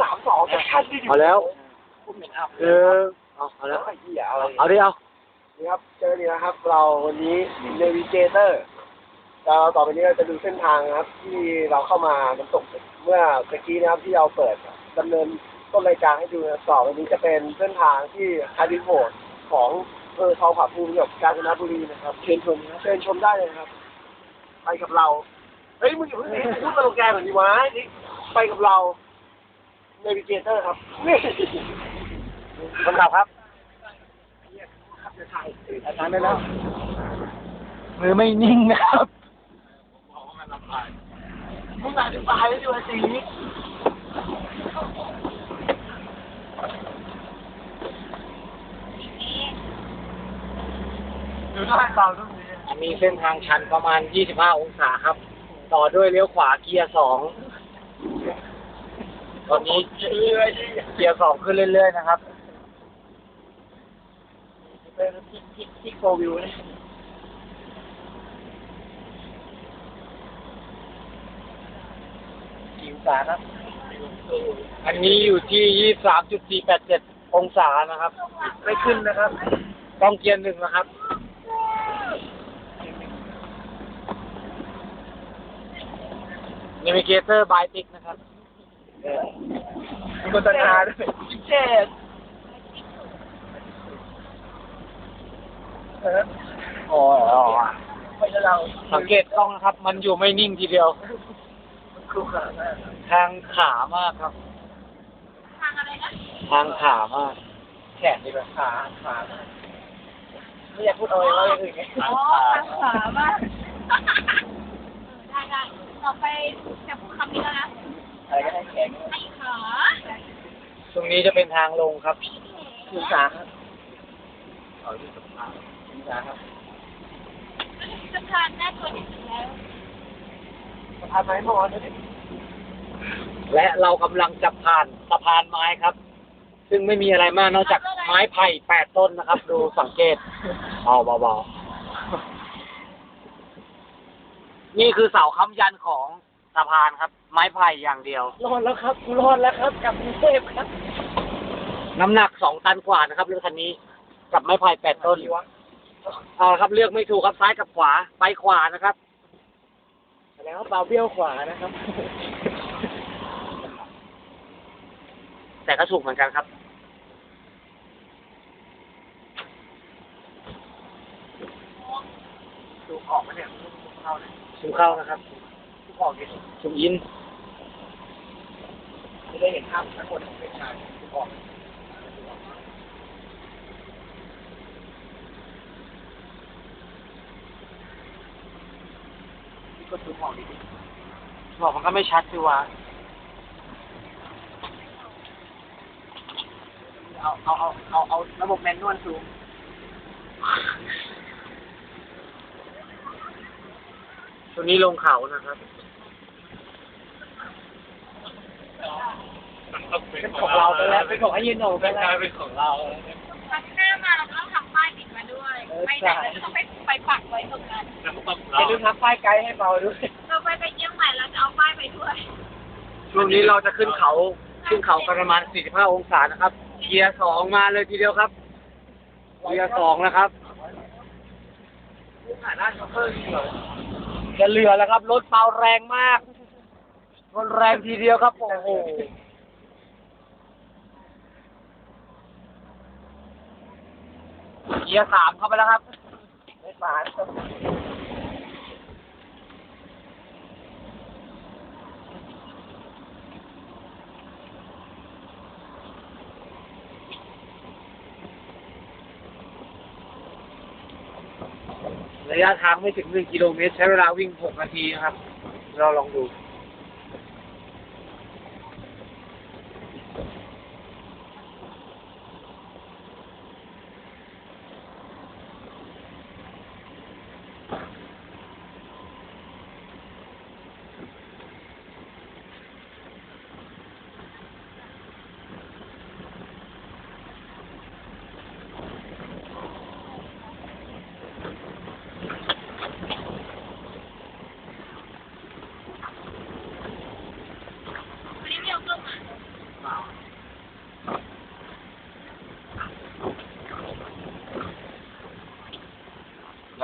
สามสองแอคชั่นที่อยู่เอาแล้วผมเห็นอัพเออเอาเอาแล้วไอ้เหี้ยอะไรเอาดิเอานี่ครับเจอนี่นะครับ เราวันนี้เนวิเกเตอร์เราต่อไปนี้เราจะดูเส้นทางนะครับ ที่เราเข้ามาน้ำตกเมื่อตะกี้นะครับที่เราเปิดดำเนินต้นรายการให้ดูนะครับต่อไปนี้จะเป็นเส้นทางที่คาริโหดของอำเภอทองผาภูมิกับกาญจนบุรีนะครับ เชิญชมนะเชิญชมได้เลยนะครับ ไปกับเรา เฮ้ยมึงอย่าเพิ่งพูดสโลแกนแบบนี้วะนี่ไปกับเรา เนวิเกเตอร์ครับนี่สำหรับครับครับจะถ่ายอาจารย์ได้แล้ว มือไม่นิ่งนะครับมึงอธิบายให้ดูไอ้สีดูได้เปล่าตรงนี้มีเส้นทางชันประมาณ 25 องศาครับ ต่อด้วยเลี้ยวขวาเกียร์สอง ตอนนี้เกียร์สองขึ้นเรื่อยๆนะครับเป็นที่ที่ที่โกวิวเลยกี่องศาครับอันนี้อยู่ที่23.487องศานะครับ ไม่ขึ้นนะครับ ต้องเกียร์หนึ่งนะครับนิวิเกเตอร์บายติกนะครับ มีโฆษณาด้วยเจ็ดเอออ๋อไม่ใช่เราสังเกตกล้องนะครับ มันอยู่ไม่นิ่งทีเดียวมันครูขามากทางขามากครับ ทางอะไรนะ ทางขามาก แขนดีกว่าขาขาไม่อยากพูดเอาไว้ว่าอย่างอื่นไงอ๋อทางขวามากได้ได้ต่อไปจะพูดคำนี้แล้วนะ อะไรก็ได้แข็งไอ้ขาตรงนี้จะเป็นทางลงครับกี่องศาครับเอาที่สะพานองศาครับสะพานน่ากลัวที่สุดแล้วสะพานไม้พอนะเนี่ยและเรากำลังจะผ่านสะพานไม้ครับ ซึ่งไม่มีอะไรมากนอกจากไม้ไผ่แปดต้นนะครับ ดูสังเกตเบาเบาๆนี่คือเสาค้ำยันของสะพานครับ ไม้ไผ่อย่างเดียว รอดแล้วครับกูรอดแล้วครับกลับกรุงเทพครับ น้ำหนักสองตันกว่านะครับรถคันนี้ กับไม้ไผ่แปดต้นดีวะเอาละครับเลือกไม่ถูกครับซ้ายกับขวาไปขวานะครับแล้วเบาเบี้ยวขวานะครับ แต่ก็ถูกเหมือนกันครับดูออกมาเนี่ยดูเข้าเนี่ยชุมเข้านะครับดูออกดิชุมอินจะ ได้เห็นภาพทั้งหมดของเป็นชายดูออกนี่ก็ดูออกดิบอกมันก็ไม่ชัดสิวะเอาเอาเอาเอาเอาระบบแมนนวลซูมช่วงนี้ลงเขานะครับ เป็นของเราไปแล้วเป็นของไอ้ยืนโหนไปแล้วเป็นของเรา ครั้งหน้ามาเราต้องทำป้ายติดมาด้วย ไปไหนเราก็ต้องไปไปปักไว้ตรงนั้นอย่าลืมทักป้ายไกด์ให้เบาด้วย เราไปไปเยี่ยมใหม่เราจะเอาป้ายไปด้วย ช่วงนี้เราจะขึ้นเขาขึ้นเขากันประมาณ 45 องศานะครับ เกียร์สองมาเลยทีเดียวครับ เกียร์สองนะครับหาหน้าช็อปเปอร์จริงเหรอจะเหลือแล้วครับ รถเปาแรงมากรถแรงทีเดียวครับ โอ้โห เกียร์สามเข้าไปแล้วครับไม่มาระยะทางไม่ถึง1กิโลเมตร ใช้เวลาวิ่ง6นาทีนะครับ เราลองดู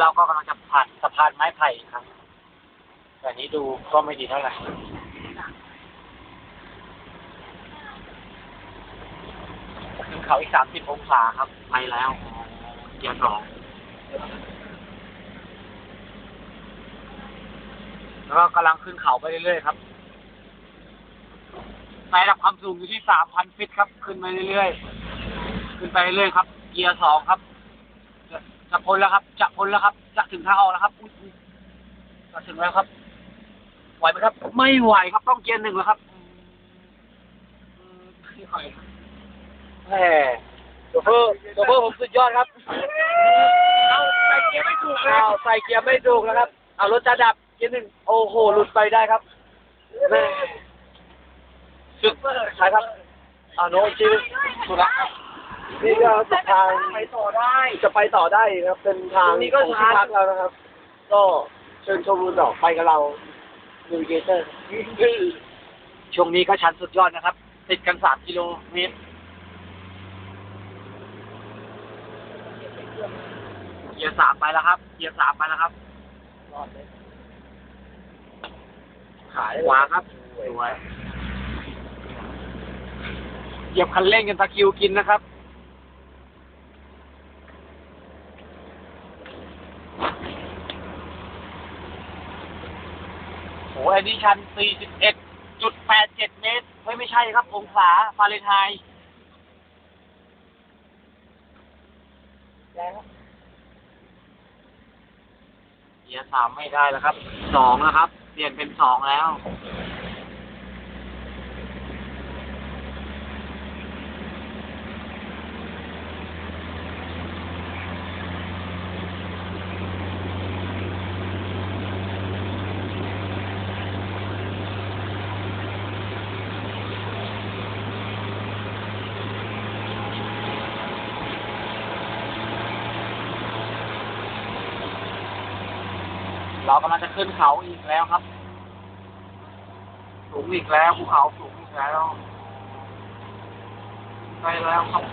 เราก็กำลังจะผ่านสะพานไม้ไผ่ครับ แต่นี้ดูก็ไม่ดีเท่าไหร่ขึ้นเขาอีกสามสิบองศาครับ ไปแล้วเกียร์สองแล้วก็กำลังขึ้นเขาไปเรื่อยๆครับในระดับความสูงอยู่ที่สามพันฟิตครับ ขึ้นไปเรื่อยๆ ขึ้นไปเรื่อยๆครับ เกียร์สองครับ จะจะพ้นแล้วครับ จะพ้นแล้วครับ จะถึงทางออกแล้วครับอุ๊ยอุ๊ยจะถึงแล้วครับ ไหวไหมครับ ไม่ไหวครับ ต้องเกียร์หนึ่งแล้วครับอืมไม่ไหวครับแหมโชเฟอร์โชเฟอร์ผมสุดยอดครับ เอาใส่เกียร์ไม่ถูกเอาใส่เกียร์ไม่ถูกแล้วครับ เอารถจะดับเกียร์หนึ่งโอ้โห หลุดไปได้ครับแม่สุดใช่ครับเอาโน้ตชื่อสุดละ นี่ก็สุดทางไปต่อได้จะไปต่อได้ครับ เป็นทางตรงนี้ก็ของชัที่นพักเรานะครับ ก็เชิญชมรูนดอกไปกับเราดูเกเตอร์ช่วงนี้ก็ชันสุดยอดนะครับ ติดกันสามกิโลเมตรเกียร์สามไปแล้วครับเกียร์สามไปแล้วครับขายขวาครับสวยเหยียบคันเร่งกันตะคริวกินนะครับ อ้ยอันนี้ชัน 41.87 เมตรเฮ้ยไม่ใช่ครับ องศาฟาเรนไฮต์เกียร์สามไม่ได้แล้วครับ สองแล้วครับ เปลี่ยนเป็นสองแล้ว เรากำลังจะขึ้นเขาอีกแล้วครับ สูงอีกแล้วภูเขาสูงอีกแล้วไปแล้วครับ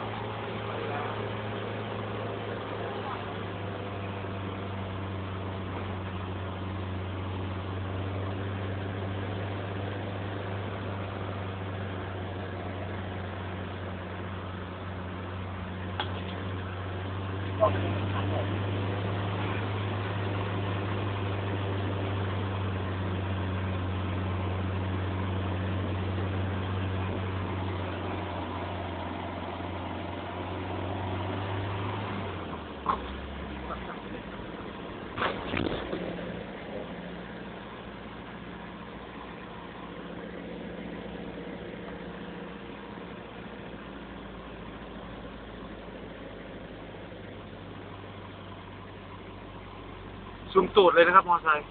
ซุมตูดเลยนะครับมอไซค์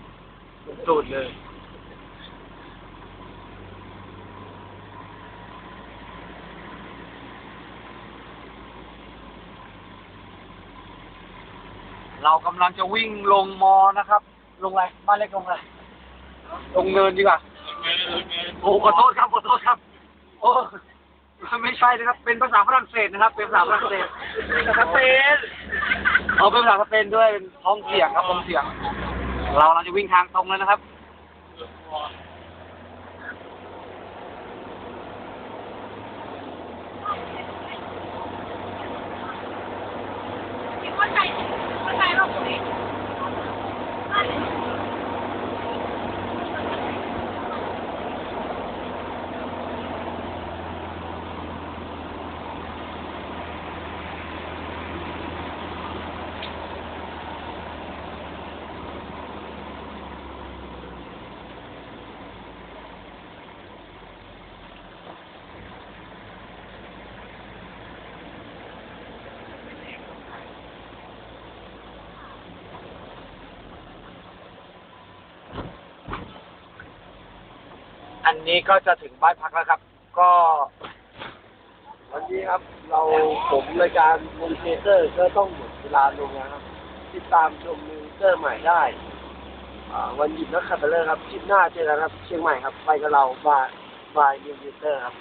ซุมตูดเลย เรากำลังจะวิ่งลงมอนะครับ ลงอะไรบ้านเล็กลงอะไรลงเนินดีกว่าโอ้ขอโทษครับขอโทษครับ โอ้ไม่ใช่นะครับ เป็นภาษาฝรั่งเศสนะครับ เป็นภาษาฝรั่งเศสสเปน เอาเป็นภาษาสเปนด้วยเป็นท้องเสียงครับท้องเสียง เราเราจะวิ่งทางตรงเลยนะครับ คิดว่าใครว่าใครเราคุย อั นี้ก็จะถึงบ้านพักแล้วครับ ก็วันนี้ครับ เราผมรายการมูนเกเตอร์ก็ต้องหมดเวลาลงนะครับ ติดตามชมมูนเตอร์ใหม่ได้วันหยุดนักขัตฤกษ์ครับคลิปหน้าเจอกันครับ เชียงใหม่ครับ ไปกับเราบายบายมูนเกเตอร์ครับ